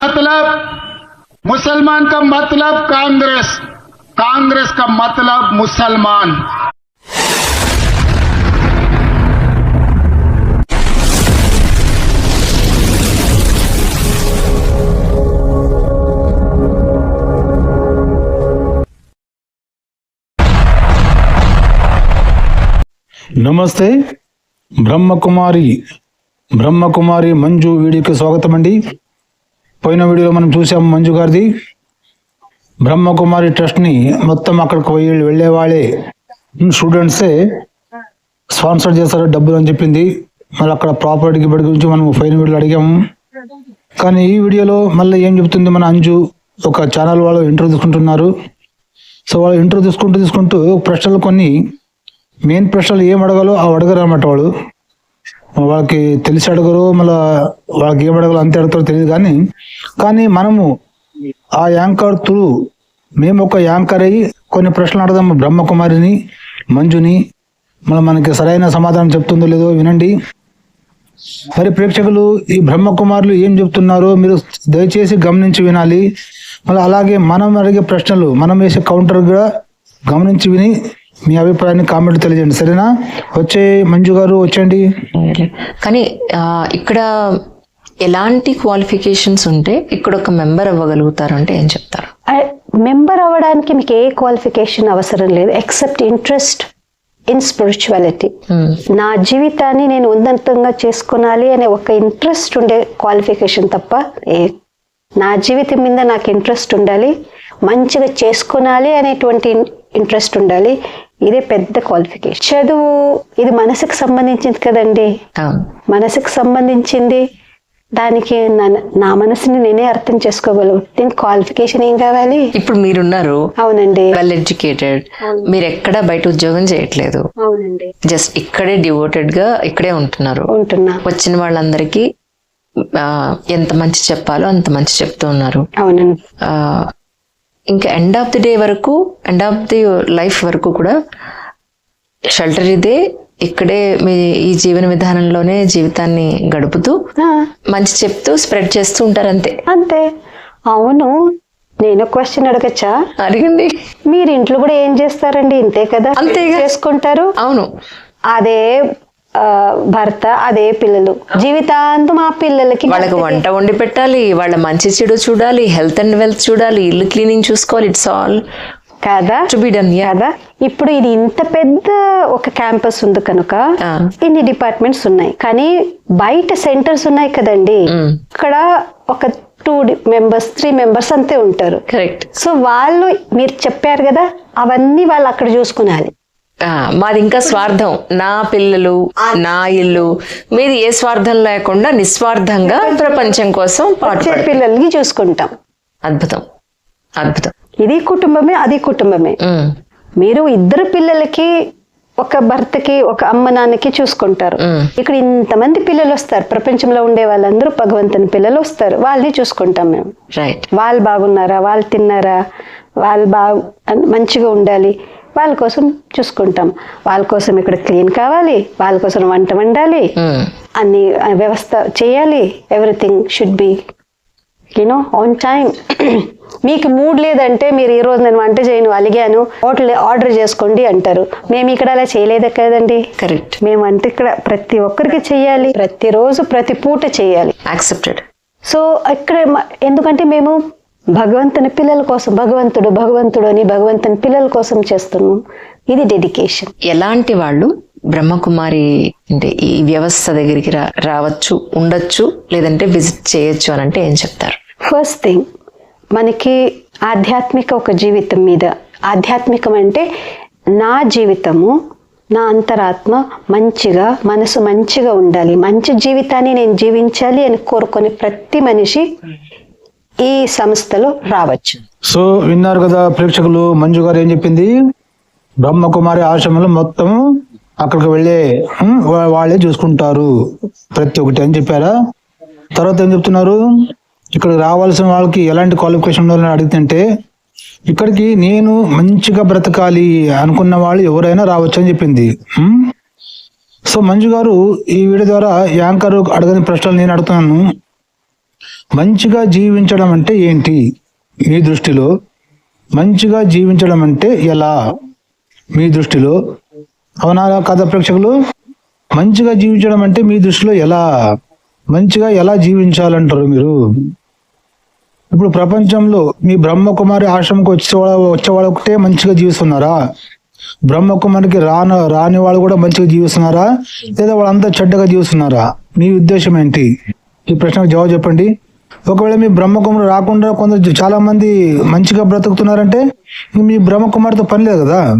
मतलब मुसलमान का मतलब कांग्रेस कांग्रेस का मतलब मुसलमान నమస్తే బ్రహ్మకుమారి బ్రహ్మకుమారి మంజు వీడియోకి స్వాగతం అండి పోయిన వీడియోలో మనం చూసాం మంజు గారిది. బ్రహ్మకుమారి ట్రస్ట్ని మొత్తం అక్కడికి పోయి వెళ్ళే వాళ్ళే. Hmm, స్టూడెంట్సే స్పాన్సర్ చేస్తారు డబ్బులు అని చెప్పింది. మళ్ళీ అక్కడ ప్రాపర్టీ బడి గురించి మనం పోయిన వీడియోలో అడిగాము కానీ ఈ వీడియోలో మళ్ళీ ఏం చెప్తుంది మన అంజు? ఒక ఛానల్ వాళ్ళు ఇంటర్వ్యూ తీసుకుంటున్నారు. సో వాళ్ళు ఇంటర్వ్యూ తీసుకుంటూ తీసుకుంటూ ప్రశ్నలు కొన్ని. మెయిన్ ప్రశ్నలు ఏం అడగాలో అవి అడగరు అన్నమాట వాళ్ళు. వాళ్ళకి తెలిసి అడగరు మళ్ళీ వాళ్ళకి ఏం అడగరు అంతే అడుగుతారో తెలియదు కానీ కానీ మనము ఆ యాంకర్ త్రూ మేము ఒక యాంకర్ అయ్యి కొన్ని ప్రశ్నలు అడదాము బ్రహ్మకుమారిని మంజుని మళ్ళీ మనకి సరైన సమాధానం చెప్తుందో లేదో వినండి. మరి ప్రేక్షకులు ఈ బ్రహ్మకుమారులు ఏం చెప్తున్నారో మీరు దయచేసి గమనించి వినాలి. మళ్ళీ అలాగే మనం అడిగే ప్రశ్నలు మనం వేసే కౌంటర్ కూడా గమనించి విని మీ అభిప్రాయాన్ని కామెంట్ తెలియజేయండి. సరేనా? వచ్చే మంజు గారు వచ్చేయండి. కానీ ఇక్కడ ఎలాంటి క్వాలిఫికేషన్స్ ఉంటే ఇక్కడ ఒక మెంబర్ అవ్వగలుగుతారు అంటే ఏం చెప్తారు? మెంబర్ అవ్వడానికి మీకు ఏ క్వాలిఫికేషన్ అవసరం లేదు ఎక్సెప్ట్ ఇంట్రెస్ట్ ఇన్ స్పిరిచువాలిటీ. నా జీవితాన్ని నేను ఉన్నతంగా చేసుకునాలి అనే ఒక ఇంట్రెస్ట్ ఉండే క్వాలిఫికేషన్ తప్ప ఏ నా జీవితం మీద నాకు ఇంట్రెస్ట్ ఉండాలి మంచిగా చేసుకునాలి అనేటువంటి ఇంట్రెస్ట్ ఉండాలి ఇదే పెద్ద క్వాలిఫికేషన్ చదువు ఇది మనసుకు సంబంధించింది కదండి. మనసుకు సంబంధించింది దానికి నా- మనసుని నేనే అర్థం చేసుకోగలను. దీనికి క్వాలిఫికేషన్ ఏం కావాలి? ఇప్పుడు మీరున్నారు. అవునండి. వెల్ ఎడ్యుకేటెడ్ మీరు ఎక్కడ బయట ఉద్యోగం చేయట్లేదు. అవునండి. జస్ట్ ఇక్కడే డివోటెడ్గా ఇక్కడే ఉంటున్నారు. ఉంటున్నా. వచ్చిన వాళ్ళందరికీ ఎంత మంచి చెప్పాలో అంత మంచి చెప్తూ ఉన్నారు. అవునండి. ఇంకా ఎండ్ ఆఫ్ ది డే వరకు ఎండ్ ఆఫ్ ది లైఫ్ వరకు కూడా షెల్టర్ ఇదే. ఇక్కడే మీ ఈ జీవన విధానంలోనే జీవితాన్ని గడుపుతూ మంచి చెప్తూ స్ప్రెడ్ చేస్తూ ఉంటారు అంతే. అంతే అవును. నేను క్వశ్చన్ అడగచ్చా? అడిగింది మీరు ఇంట్లో కూడా ఏం చేస్తారండి? ఇంతే కదా? అంతేగా. చేసుకుంటారు? అవును. అదే భర్త అదే పిల్లలు. జీవితాంతం ఆ పిల్లలకి వాళ్ళకి వంట వండి పెట్టాలి వాళ్ళ మంచి చెడు చూడాలి హెల్త్ అండ్ వెల్త్ చూడాలి ఇల్లు క్లీనింగ్ చూసుకోవాలి ఇట్స్ ఆల్ కాదా? టు బి డన్ యా కదా? ఇప్పుడు ఇది ఇంత పెద్ద ఒక క్యాంపస్ ఉంది కనుక. ఇన్ని డిపార్ట్మెంట్స్ ఉన్నాయి. కానీ బయట సెంటర్స్ ఉన్నాయి కదండి. ఇక్కడ ఒక టూ మెంబర్స్ త్రీ మెంబర్స్ అంతే ఉంటారు. కరెక్ట్ సో వాళ్ళు మీరు చెప్పారు కదా అవన్నీ వాళ్ళు అక్కడ చూసుకునాలి. మాది ఇంకా స్వార్థం. నా పిల్లలు నా ఇల్లు మీది ఏ స్వార్థం లేకుండా నిస్వార్థంగా ప్రపంచం. కోసం పాటుపడాలి పిల్లలకి చూసుకుంటాం. అద్భుతం. అద్భుతం. ఇది కుటుంబమే అది కుటుంబమే. మీరు ఇద్దరు పిల్లలకి ఒక భర్తకి ఒక అమ్మ నాన్నకి చూసుకుంటారు. ఇక్కడ ఇంతమంది పిల్లలు వస్తారు. ప్రపంచంలో ఉండే వాళ్ళందరూ భగవంతుని పిల్లలు వస్తారు. వాళ్ళని చూసుకుంటాం మేము. రైట్ వాళ్ళు బాగున్నారా? వాళ్ళు తిన్నారా? వాళ్ళు బాగు మంచిగా ఉండాలి. వాళ్ళ కోసం చూసుకుంటాం. వాళ్ళ కోసం ఇక్కడ క్లీన్ కావాలి వాళ్ళ కోసం వంట వండాలి. అన్ని వ్యవస్థ చేయాలి. Everything should be you know on time మీకు మూడ్ లేదంటే మీరు ఈ రోజు నేను వంట చేయను అలిగాను హోటల్ ఆర్డర్ చేసుకోండి అంటారు. మేము ఇక్కడ అలా చేయలేదు కదండి? కరెక్ట్ మేము అంటే ఇక్కడ ప్రతి ఒక్కరికి చేయాలి. ప్రతిరోజు ప్రతి పూట చేయాలి. యాక్సెప్టెడ్ సో ఇక్కడ ఎందుకంటే మేము భగవంతుని పిల్లల కోసం భగవంతుడు భగవంతుడు అని భగవంతుని పిల్లల కోసం చేస్తున్నాం. ఇది డెడికేషన్ ఎలాంటి వాళ్ళు బ్రహ్మకుమారి అంటే ఈ వ్యవస్థ దగ్గరికి రా రావచ్చు ఉండొచ్చు లేదంటే విజిట్ చేయొచ్చు అని అంటే ఏం చెప్తారు? ఫస్ట్ థింగ్ మనకి ఆధ్యాత్మిక ఒక జీవితం మీద ఆధ్యాత్మికం అంటే నా జీవితము నా అంతరాత్మ మంచిగా మనసు మంచిగా ఉండాలి. మంచి జీవితాన్ని నేను జీవించాలి అని కోరుకునే ప్రతి మనిషి ఈ సంస్థలో రావచ్చు. సో విన్నారు కదా ప్రేక్షకులు మంజు గారు ఏం చెప్పింది? బ్రహ్మకుమారి ఆశ్రమంలో మొత్తం అక్కడికి వెళ్ళే వాళ్ళే చూసుకుంటారు. ప్రతి ఒక్కటి అని చెప్పారా? తర్వాత ఏం చెప్తున్నారు? ఇక్కడ రావాల్సిన వాళ్ళకి ఎలాంటి క్వాలిఫికేషన్ ఉండాలని అడుగుతుంటే ఇక్కడికి నేను మంచిగా బ్రతకాలి అనుకున్న వాళ్ళు ఎవరైనా రావచ్చు అని చెప్పింది. సో మంజు గారు ఈ వీడియో ద్వారా యాంకర్ అడగని ప్రశ్నలు నేను అడుగుతున్నాను మంచిగా జీవించడం అంటే ఏంటి? మీ దృష్టిలో మంచిగా జీవించడం అంటే ఎలా? మీ దృష్టిలో? అవునా కథ ప్రేక్షకులు? మంచిగా జీవించడం అంటే మీ దృష్టిలో ఎలా? మంచిగా ఎలా జీవించాలంటారు మీరు? ఇప్పుడు ప్రపంచంలో మీ బ్రహ్మకుమారి ఆశ్రమంకి వచ్చే వాళ్ళ వచ్చే ఒకటే మంచిగా జీవిస్తున్నారా? బ్రహ్మకుమారికి రాన రాని వాళ్ళు కూడా మంచిగా జీవిస్తున్నారా? లేదా వాళ్ళంతా చెడ్డగా జీవిస్తున్నారా? మీ ఉద్దేశం ఏంటి? ఈ ప్రశ్నకు జవాబు చెప్పండి. ఒకవేళ మీ బ్రహ్మకుమారి రాకుండా కొందరు చాలామంది మంచిగా బ్రతుకుతున్నారంటే మీ బ్రహ్మకుమారితో పని లేదు కదా.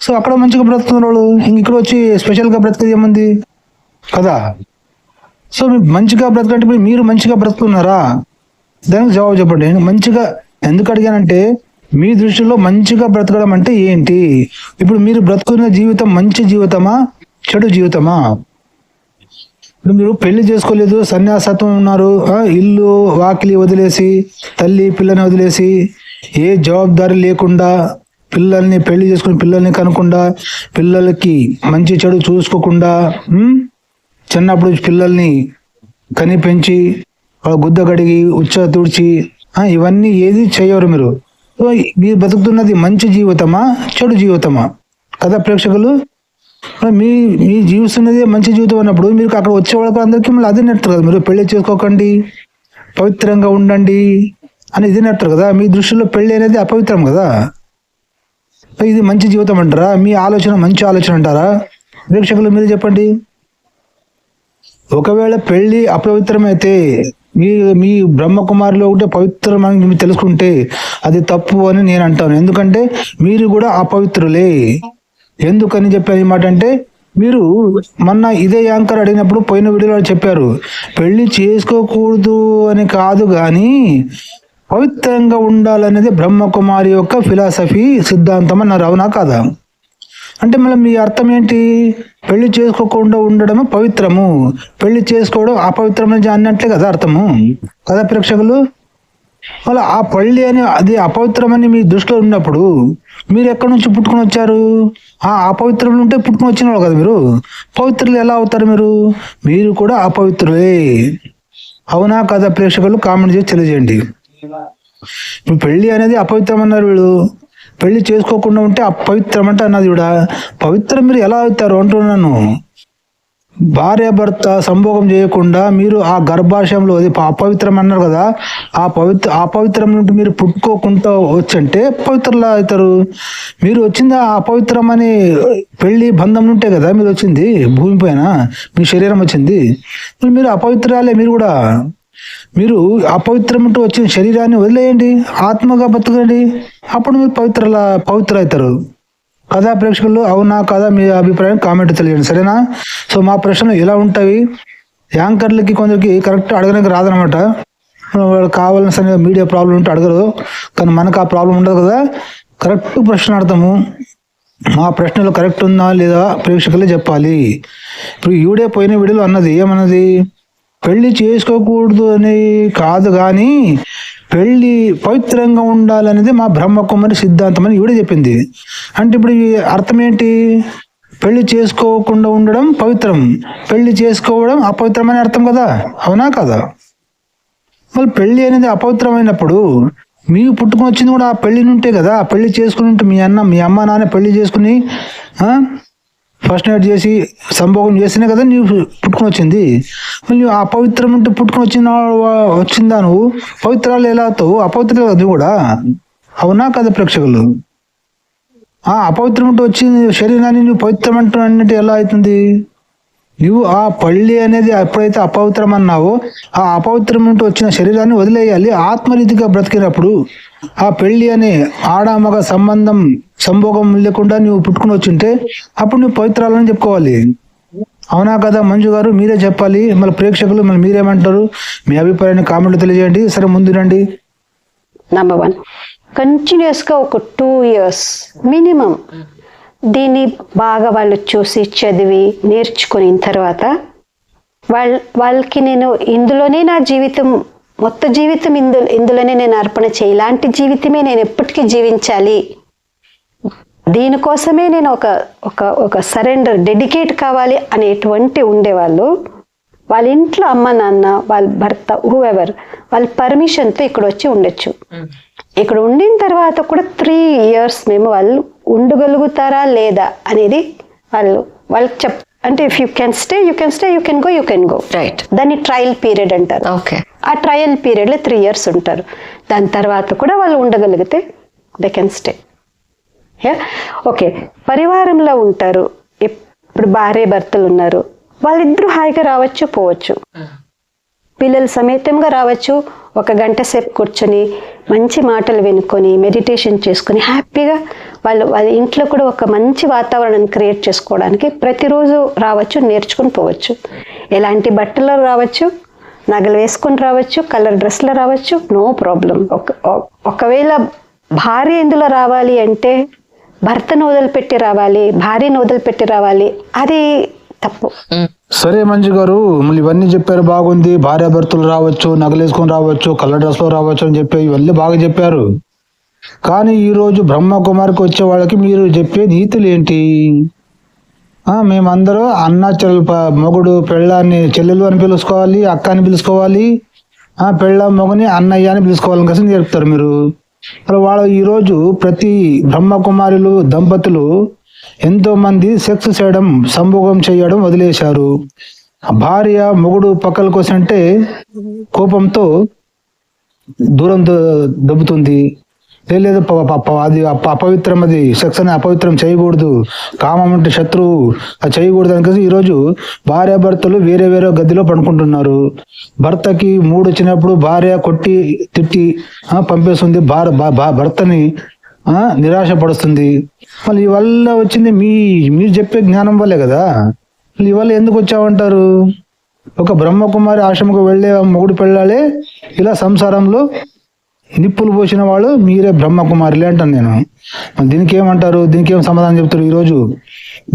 సో అక్కడ మంచిగా బ్రతుకుతున్న వాళ్ళు. ఇక్కడ వచ్చి స్పెషల్గా బ్రతికేది ఏముంది? కదా? సో మీరు మంచిగా బ్రతకంటే ఇప్పుడు మీరు మంచిగా బ్రతుకుతున్నారా? దానికి జవాబు చెప్పండి. మంచిగా ఎందుకు అడిగానంటే మీ దృష్టిలో మంచిగా బ్రతకడం అంటే ఏంటి? ఇప్పుడు మీరు బ్రతుకున్న జీవితం మంచి జీవితమా చెడు జీవితమా? ఇప్పుడు మీరు పెళ్ళి చేసుకోలేదు సన్యాసత్వం ఉన్నారు ఇల్లు వాకిలి వదిలేసి తల్లి పిల్లని వదిలేసి ఏ జవాబుదారి లేకుండా పిల్లల్ని పెళ్ళి చేసుకుని పిల్లల్ని కనకుండా పిల్లలకి మంచి చెడు చూసుకోకుండా చిన్నప్పుడు పిల్లల్ని కని పెంచి వాళ్ళ గుద్ద కడిగి ఉచ్చ తుడిచి ఇవన్నీ ఏది చేయరు మీరు. మీరు బతుకుతున్నది మంచి జీవితమా చెడు జీవితమా? కదా ప్రేక్షకులు? మీ మీ జీవిస్తున్నదే మంచి జీవితం అన్నప్పుడు మీరు అక్కడ వచ్చే వాళ్ళకి అందరికీ మళ్ళీ అదే నేర్తారు కదా. మీరు పెళ్ళి చేసుకోకండి పవిత్రంగా ఉండండి అని ఇది నేర్తారు కదా. మీ దృష్టిలో పెళ్ళి అనేది అపవిత్రం కదా. ఇది మంచి జీవితం అంటారా? మీ ఆలోచన మంచి ఆలోచన అంటారా? ప్రేక్షకులు మీరు చెప్పండి. ఒకవేళ పెళ్ళి అపవిత్రమైతే మీ మీ బ్రహ్మకుమారిలో ఒకటే పవిత్రమని మీరు తెలుసుకుంటే అది తప్పు అని నేను అంటాను. ఎందుకంటే మీరు కూడా అపవిత్రులే. ఎందుకని చెప్పేది మాట అంటే మీరు మొన్న ఇదే యాంకర్ అడిగినప్పుడు పోయిన వీడియోలో చెప్పారు పెళ్ళి చేసుకోకూడదు అని కాదు కానీ పవిత్రంగా ఉండాలనేది బ్రహ్మకుమారి యొక్క ఫిలాసఫీ సిద్ధాంతం అన్నారు. అవునా కాదా? అంటే మళ్ళీ మీ అర్థం ఏంటి? పెళ్ళి చేసుకోకుండా ఉండడము పవిత్రము. పెళ్ళి చేసుకోవడం అపవిత్రం అని అన్నట్లే కదా అర్థము. కదా ప్రేక్షకులు? మళ్ళీ ఆ పళ్ళి అని అది అపవిత్రమని మీ దృష్టిలో ఉన్నప్పుడు మీరు ఎక్కడి నుంచి పుట్టుకొని వచ్చారు? ఆ అపవిత్రం ఉంటే పుట్టుకొని వచ్చిన వాళ్ళు కదా మీరు. పవిత్రులు ఎలా అవుతారు మీరు? మీరు కూడా అపవిత్రులే. అవునా కదా ప్రేక్షకులు? కామెంట్ చేసి తెలియజేయండి. ఇప్పుడు పెళ్ళి అనేది అపవిత్రం అన్నారు వీడు పెళ్ళి చేసుకోకుండా ఉంటే అపవిత్రం అంటే అన్నది కూడా. పవిత్రం మీరు ఎలా అవుతారు అంటున్నాను. భార్య భర్త సంభోగం చేయకుండా మీరు ఆ గర్భాశయంలో అది అపవిత్రం అన్నారు కదా ఆ పవిత్ర అపవిత్రం నుండి మీరు పుట్టుకోకుండా వచ్చంటే పవిత్రలా అవుతారు. మీరు వచ్చింది ఆ అపవిత్రం అనే పెళ్ళి బంధం ఉంటే కదా మీరు వచ్చింది భూమి పైన మీ శరీరం వచ్చింది. మీరు అపవిత్రాలే మీరు కూడా. మీరు అపవిత్రం ఉంటూ వచ్చిన శరీరాన్ని వదిలేయండి ఆత్మగా బతకండి. అప్పుడు మీరు పవిత్రలా పవిత్ర అవుతారు. కథా ప్రేక్షకులు అవునా కదా మీ అభిప్రాయం కామెంట్ తెలియజేయండి. సరేనా? సో మా ప్రశ్నలు ఎలా ఉంటాయి? యాంకర్లకి కొందరికి కరెక్ట్ అడగడానికి రాదనమాట వాళ్ళకి కావాలని సరే మీడియా ప్రాబ్లం ఉంటే అడగరు. కానీ మనకు ఆ ప్రాబ్లం ఉండదు కదా. కరెక్ట్ ప్రశ్న అడతాము. మా ప్రశ్నలు కరెక్ట్ ఉందా లేదా ప్రేక్షకులే చెప్పాలి. ఇప్పుడు ఈవిడే పోయిన వీడియోలో అన్నది ఏమన్నది? పెళ్ళి చేసుకోకూడదు అని కాదు కానీ పెళ్ళి పవిత్రంగా ఉండాలనేది మా బ్రహ్మకుమారి సిద్ధాంతం అని ఈవిడే చెప్పింది. అంటే ఇప్పుడు అర్థం ఏంటి? పెళ్ళి చేసుకోకుండా ఉండడం పవిత్రం. పెళ్ళి చేసుకోవడం అపవిత్రం అని అర్థం కదా? అవునా కదా? మళ్ళీ పెళ్ళి అనేది అపవిత్రమైనప్పుడు మీరు పుట్టుకొని వచ్చింది కూడా ఆ పెళ్ళి నుంటే కదా? ఆ పెళ్ళి చేసుకుని ఉంటే మీ అన్న మీ అమ్మ నాన్న పెళ్ళి చేసుకుని ఫస్ట్ నైట్ చేసి సంభోగం చేస్తేనే కదా నీవు పుట్టుకొని వచ్చింది. మళ్ళీ నువ్వు ఆ పవిత్రం నుండి పుట్టుకొని వచ్చిన వచ్చిందా నువ్వు? పవిత్రాలు ఎలా అవుతావు? అపవిత్రాలు అది కూడా? అవునా కదా ప్రేక్షకులు? ఆ అపవిత్రం అంటే వచ్చింది శరీరాన్ని నువ్వు పవిత్రం అంటూ అన్నట్టు ఎలా అవుతుంది? నువ్వు ఆ పళ్ళి అనేది ఎప్పుడైతే అపవిత్రం అన్నావో ఆ అపవిత్రం నుండి వచ్చిన శరీరాన్ని వదిలేయాలి. ఆత్మరీతిగా బ్రతికినప్పుడు ఆ పెళ్ళి అనే ఆడామగ సంబంధం సంభోగం లేకుండా నువ్వు పుట్టుకుని వచ్చింటే అప్పుడు నువ్వు పవిత్రాలని చెప్పుకోవాలి. అవునా కదా మంజు గారు? మీరే చెప్పాలి. మళ్ళీ ప్రేక్షకులు మళ్ళీ మీరేమంటారు? మీ అభిప్రాయాన్ని కామెంట్లు తెలియజేయండి. సరే ముందు రండి. నంబర్ వన్ కంటిన్యూస్గా ఒక టూ ఇయర్స్ మినిమం దీన్ని బాగా వాళ్ళు చూసి చదివి నేర్చుకున్న తర్వాత వాళ్ళ వాళ్ళకి నేను ఇందులోనే నా జీవితం మొత్త జీవితం ఇందు ఇందులోనే నేను అర్పణ చేయి. ఇలాంటి జీవితమే నేను ఎప్పటికీ జీవించాలి. దీనికోసమే నేను ఒక ఒక ఒక సరెండర్ డెడికేట్ కావాలి అనేటువంటి ఉండేవాళ్ళు. వాళ్ళ ఇంట్లో అమ్మ నాన్న వాళ్ళ భర్త హూఎవర్ వాళ్ళ పర్మిషన్తో ఇక్కడ వచ్చి ఉండొచ్చు. ఇక్కడ ఉండిన తర్వాత కూడా త్రీ ఇయర్స్ మేము వాళ్ళు ఉండగలుగుతారా లేదా అనేది వాళ్ళు వాళ్ళకి చెప్ అంటే if you can stay you can stay you can go you can go right దాన్ని ట్రయల్ పీరియడ్ అంటారు. ఓకే ఆ ట్రయల్ పీరియడ్లో త్రీ ఇయర్స్ ఉంటారు. దాని తర్వాత కూడా వాళ్ళు ఉండగలిగితే దే కెన్ స్టే ఓకే పరివారంలో ఉంటారు. ఇప్పుడు భార్య భర్తలు ఉన్నారు. వాళ్ళిద్దరూ హాయిగా రావచ్చు పోవచ్చు. పిల్లల సమేతంగా రావచ్చు. ఒక గంట సేపు కూర్చొని మంచి మాటలు వినుకొని మెడిటేషన్ చేసుకొని హ్యాపీగా వాళ్ళు వాళ్ళ ఇంట్లో కూడా ఒక మంచి వాతావరణం క్రియేట్ చేసుకోవడానికి ప్రతిరోజు రావచ్చు నేర్చుకుని పోవచ్చు. ఎలాంటి బట్టలు రావచ్చు నగలు వేసుకొని రావచ్చు కలర్ డ్రెస్లో రావచ్చు నో ప్రాబ్లం ఒక ఒకవేళ భార్య ఎందులో రావాలి అంటే భర్తను వదిలిపెట్టి రావాలి భార్యను వదిలిపెట్టి రావాలి అది తప్పు. సరే మంజు గారు మళ్ళీ ఇవన్నీ చెప్పారు బాగుంది భార్యాభర్తలు రావచ్చు నగలేసుకొని రావచ్చు కలర్ డ్రెస్లో రావచ్చు అని చెప్పి ఇవన్నీ బాగా చెప్పారు. కానీ ఈ రోజు బ్రహ్మకుమారికి వచ్చే వాళ్ళకి మీరు చెప్పే నీతులు ఏంటి? ఆ, మేమందరూ అన్న చెల్లెలు ప- మొగుడు పెళ్ళాన్ని చెల్లెలు అని పిలుచుకోవాలి అక్క అని పిలుచుకోవాలి ఆ పెళ్ళ మొగని అన్నయ్య అని పిలుచుకోవాలని కలిసి చెప్తారు మీరు. మరి వాళ్ళు ఈరోజు ప్రతి బ్రహ్మకుమారులు దంపతులు ఎంతో మంది సెక్స్ చేయడం సంభోగం చేయడం వదిలేశారు. భార్య మొగుడు పక్కల కోసంటే కోపంతో దూరం ద- దెబ్బతుంది. లేదు ప- ప- అది అపవిత్రం అది సెక్స్ అనే అపవిత్రం చేయకూడదు. కామం అంటే శత్రువు. అది చేయకూడదు అని కలిసి ఈరోజు భార్య భర్తలు వేరే వేరే గదిలో పడుకుంటున్నారు. భర్తకి మూడు వచ్చినప్పుడు భార్య కొట్టి తిట్టి పంపేస్తుంది. భార భర్తని నిరాశపడుస్తుంది మళ్ళీ ఇవల్ల వచ్చింది మీ మీరు చెప్పే జ్ఞానం వల్లే కదా. మళ్ళీ ఇవాళ ఎందుకు వచ్చావంటారు? ఒక బ్రహ్మకుమారి ఆశ్రమకు వెళ్ళే మొగుడు పెళ్ళాలే ఇలా సంసారంలో నిప్పులు పోసిన వాళ్ళు మీరే బ్రహ్మకుమారులే అంటాను నేను. దీనికి ఏమంటారు? దీనికి ఏం సమాధానం చెప్తారు? ఈరోజు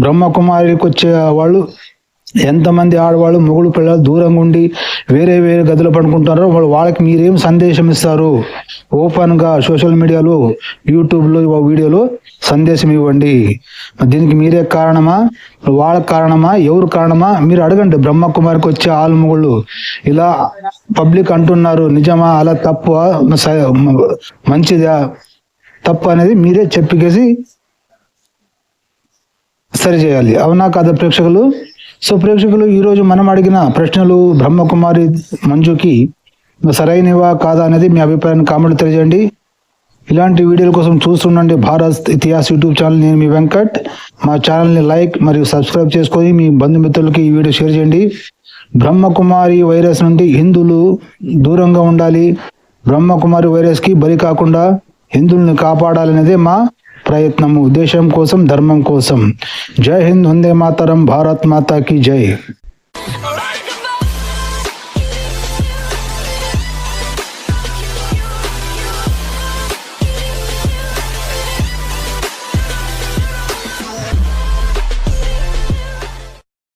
బ్రహ్మకుమారికి వచ్చే వాళ్ళు ఎంతమంది ఆడవాళ్ళు మొగుడు పిల్లలు దూరంగా ఉండి వేరే వేరే గదిలో పడుకుంటారో వాళ్ళు వాళ్ళకి మీరేం సందేశం ఇస్తారు? ఓపెన్గా సోషల్ మీడియాలో యూట్యూబ్లో వీడియోలో సందేశం ఇవ్వండి. దీనికి మీరే కారణమా? వాళ్ళ కారణమా? ఎవరు కారణమా? మీరు అడగండి. బ్రహ్మకుమారికి వచ్చే ఆల్మొగుళ్ళు. ఇలా పబ్లిక్ అంటున్నారు నిజమా? అలా తప్పు? మంచిదా? తప్పు అనేది మీరే చెప్పికేసి సరిచేయాలి అవునా కాదా ప్రేక్షకులు? సో ప్రేక్షకులు ఈరోజు మనం అడిగిన ప్రశ్నలు బ్రహ్మకుమారి మంజుకి సరైనవా కాదా అనేది మీ అభిప్రాయాన్ని కామెంట్ తెలియజేయండి. ఇలాంటి వీడియోల కోసం చూస్తుండండి భారత్ ఇతిహాస్ యూట్యూబ్ ఛానల్. నేను మీ వెంకట్. మా ఛానల్ని లైక్ మరియు సబ్స్క్రైబ్ చేసుకొని మీ బంధుమిత్రులకి ఈ వీడియో షేర్ చేయండి. బ్రహ్మకుమారి వైరస్ నుండి హిందువులు దూరంగా ఉండాలి. బ్రహ్మకుమారి వైరస్కి బలి కాకుండా హిందువుల్ని కాపాడాలనేదే మా ప్రయత్నము దేశం కోసం ధర్మం కోసం జై హింద్ వందే మాతరం భారత్ మాతా కి జై